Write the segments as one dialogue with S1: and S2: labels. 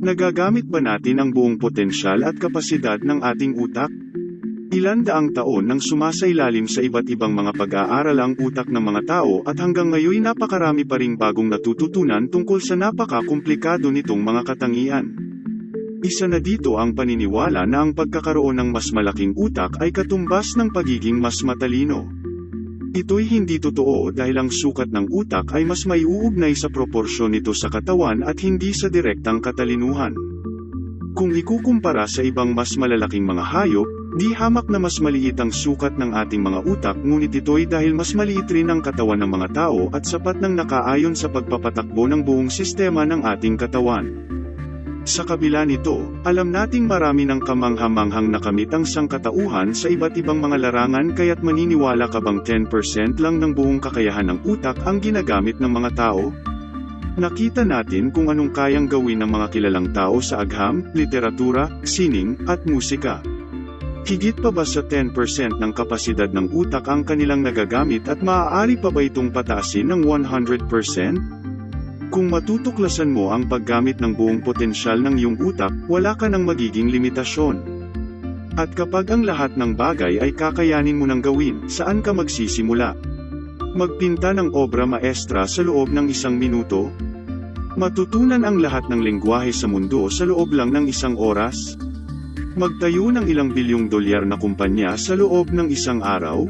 S1: Nagagamit ba natin ang buong potensyal at kapasidad ng ating utak? Ilan daang taon nang sumasailalim sa iba't ibang mga pag-aaral ang utak ng mga tao at hanggang ngayon napakarami pa ring bagong natututunan tungkol sa napaka-komplikado nitong mga katangian. Isa na dito ang paniniwala na ang pagkakaroon ng mas malaking utak ay katumbas ng pagiging mas matalino. Ito'y hindi totoo dahil ang sukat ng utak ay mas maiuugnay sa proporsyon nito sa katawan at hindi sa direktang katalinuhan. Kung ikukumpara sa ibang mas malalaking mga hayop, di hamak na mas maliit ang sukat ng ating mga utak ngunit ito'y dahil mas maliit rin ang katawan ng mga tao at sapat nang nakaayon sa pagpapatakbo ng buong sistema ng ating katawan. Sa kabila nito, alam nating marami ng kamanghamanghang nakamit ang sangkatauhan sa iba't ibang mga larangan kaya't maniniwala ka bang 10% lang ng buong kakayahan ng utak ang ginagamit ng mga tao? Nakita natin kung anong kayang gawin ng mga kilalang tao sa agham, literatura, sining, at musika. Higit pa ba sa 10% ng kapasidad ng utak ang kanilang nagagamit at maaari pa ba itong pataasin ng 100%? Kung matutuklasan mo ang paggamit ng buong potensyal ng iyong utak, wala ka ng magiging limitasyon. At kapag ang lahat ng bagay ay kakayanin mo nang gawin, saan ka magsisimula? Magpinta ng obra maestra sa loob ng isang minuto? Matutunan ang lahat ng lengguwahe sa mundo sa loob lang ng isang oras? Magtayo ng ilang bilyong dolyar na kumpanya sa loob ng isang araw?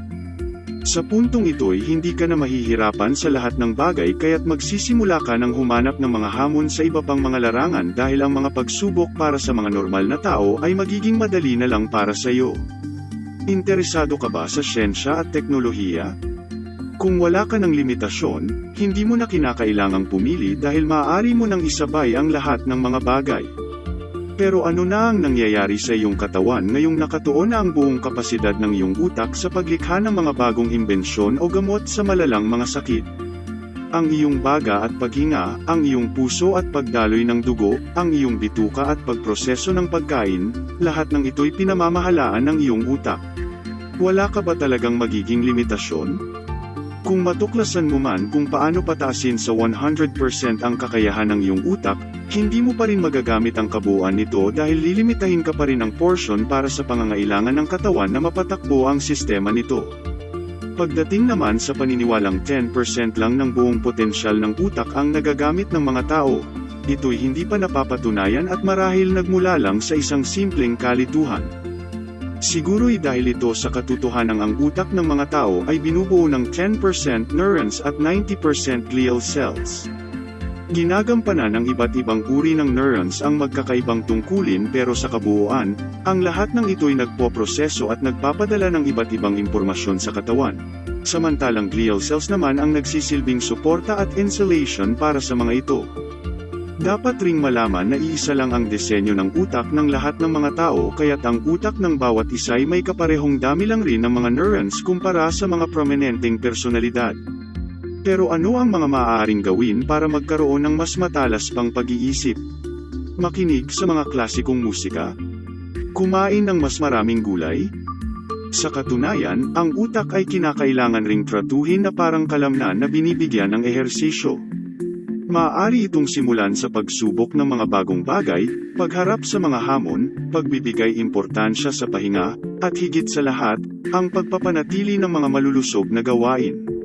S1: Sa puntong ito'y hindi ka na mahihirapan sa lahat ng bagay kaya't magsisimula ka ng humanap ng mga hamon sa iba pang mga larangan dahil ang mga pagsubok para sa mga normal na tao ay magiging madali na lang para sa iyo. Interesado ka ba sa siyensya at teknolohiya? Kung wala ka ng limitasyon, hindi mo na kinakailangang pumili dahil maaari mo nang isabay ang lahat ng mga bagay. Pero ano na ang nangyayari sa iyong katawan ngayong nakatuon na ang buong kapasidad ng iyong utak sa paglikha ng mga bagong imbensyon o gamot sa malalang mga sakit? Ang iyong baga at paghinga, ang iyong puso at pagdaloy ng dugo, ang iyong bituka at pagproseso ng pagkain, lahat ng ito'y pinamamahalaan ng iyong utak. Wala ka ba talagang magiging limitasyon? Kung matuklasan mo man kung paano pataasin sa 100% ang kakayahan ng iyong utak, hindi mo pa rin magagamit ang kabuuan nito dahil lilimitahin ka pa rin ng portion para sa pangangailangan ng katawan na mapatakbo ang sistema nito. Pagdating naman sa paniniwalang 10% lang ng buong potensyal ng utak ang nagagamit ng mga tao, ito'y hindi pa napapatunayan at marahil nagmula lang sa isang simpleng kalituhan. Siguro'y dahil ito sa katotohanan ang utak ng mga tao ay binubuo ng 10% neurons at 90% glial cells. Ginagampanan ng iba't ibang uri ng neurons ang magkakaibang tungkulin pero sa kabuuan, ang lahat ng ito'y nagpoproseso at nagpapadala ng iba't ibang impormasyon sa katawan. Samantalang glial cells naman ang nagsisilbing suporta at insulation para sa mga ito. Dapat ring malaman na iisa lang ang disenyo ng utak ng lahat ng mga tao kaya't ang utak ng bawat isa'y may kaparehong dami lang rin ng mga neurons kumpara sa mga prominenteng personalidad. Pero ano ang mga maaaring gawin para magkaroon ng mas matalas pang pag-iisip? Makinig sa mga klasikong musika? Kumain ng mas maraming gulay? Sa katunayan, ang utak ay kinakailangan ring tratuhin na parang kalamnan na binibigyan ng ehersisyo. Maaari itong simulan sa pagsubok ng mga bagong bagay, pagharap sa mga hamon, pagbibigay importansya sa pahinga, at higit sa lahat, ang pagpapanatili ng mga malulusog na gawain.